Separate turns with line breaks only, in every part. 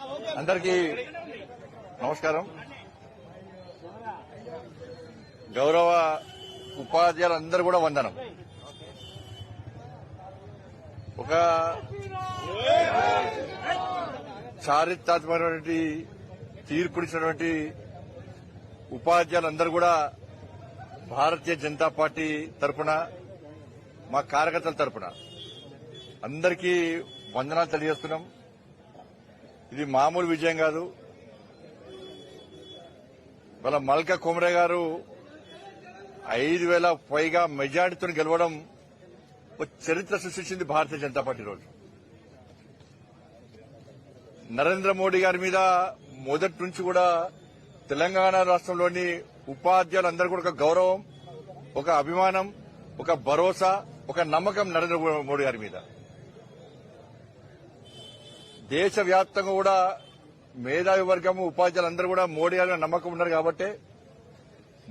అందరికీ నమస్కారం. గౌరవ ఉపాధ్యాయులందరూ కూడా వందనం. ఒక చారిత్రాత్మకమైనటువంటి తీర్పునిచ్చినటువంటి ఉపాధ్యాయులందరూ కూడా భారతీయ జనతా పార్టీ తరపున మా కార్యకర్తల తరపున అందరికీ వందనాలు తెలియజేస్తున్నాం. ఇది మామూలు విజయం కాదు. వాళ్ళ మల్క కుమరే గారు ఐదు వేల పైగా మెజార్టీతో గెలవడం ఒక చరిత్ర సృష్టించింది భారతీయ జనతా పార్టీ రోజు. నరేంద్ర మోడీ గారి మీద మొదటి నుంచి కూడా తెలంగాణ రాష్ట్రంలోని ఉపాధ్యాయులందరూ కూడా ఒక గౌరవం ఒక అభిమానం ఒక భరోసా ఒక నమ్మకం నరేంద్ర మోడీ గారి మీద. దేశవ్యాప్తంగా కూడా మేధావి వర్గము ఉపాధ్యాయులందరూ కూడా మోడీ గారి నమ్మకం ఉన్నారు కాబట్టి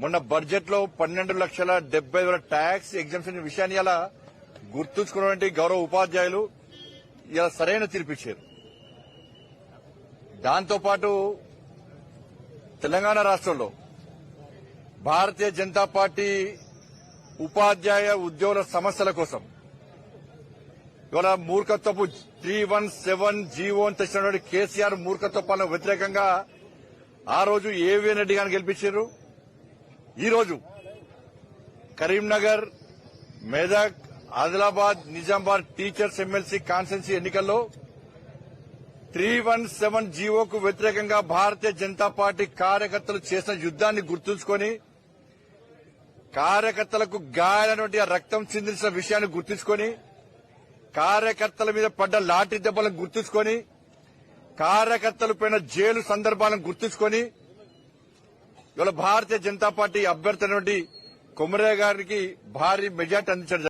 మొన్న బడ్జెట్లో పన్నెండు లక్షల డెబ్బై వేల ట్యాక్స్ ఎగ్జామ్షన్ విషయాన్ని ఇలా గుర్తుంచుకున్నటువంటి గౌరవ ఉపాధ్యాయులు ఇలా సరైన తీర్పిచ్చారు. దాంతోపాటు తెలంగాణ రాష్ట్రంలో భారతీయ జనతా పార్టీ ఉపాధ్యాయ ఉద్యోగుల సమస్యల కోసం ఇవాళ మూర్ఖత్వపు త్రీ వన్ సెవెన్ జీవో అని తెచ్చినటువంటి కేసీఆర్ మూర్ఖత్వ వ్యతిరేకంగా ఆ రోజు ఏవీఎన్ రెడ్డి గారిని గెలిపించారు. ఈరోజు Karimnagar Medak Adilabad Nizamabad teachers MLC constituency ఎన్నికల్లో త్రీ వన్ సెవెన్ జీవోకు వ్యతిరేకంగా భారతీయ జనతా పార్టీ కార్యకర్తలు చేసిన యుద్దాన్ని గుర్తుంచుకొని కార్యకర్తలకు గాయాలైనటువంటి ఆ రక్తం చిందించిన విషయాన్ని గుర్తుంచుకొని కార్యకర్తల మీద పడ్డ లాఠీ దెబ్బలను గుర్తుంచుకొని కార్యకర్తల పైన జైలు సందర్భాలను గుర్తుంచుకొని ఇవాళ భారతీయ జనతా పార్టీ అభ్యర్థి అయినటువంటి కుమరే గారికి భారీ మెజార్టీ అందించడం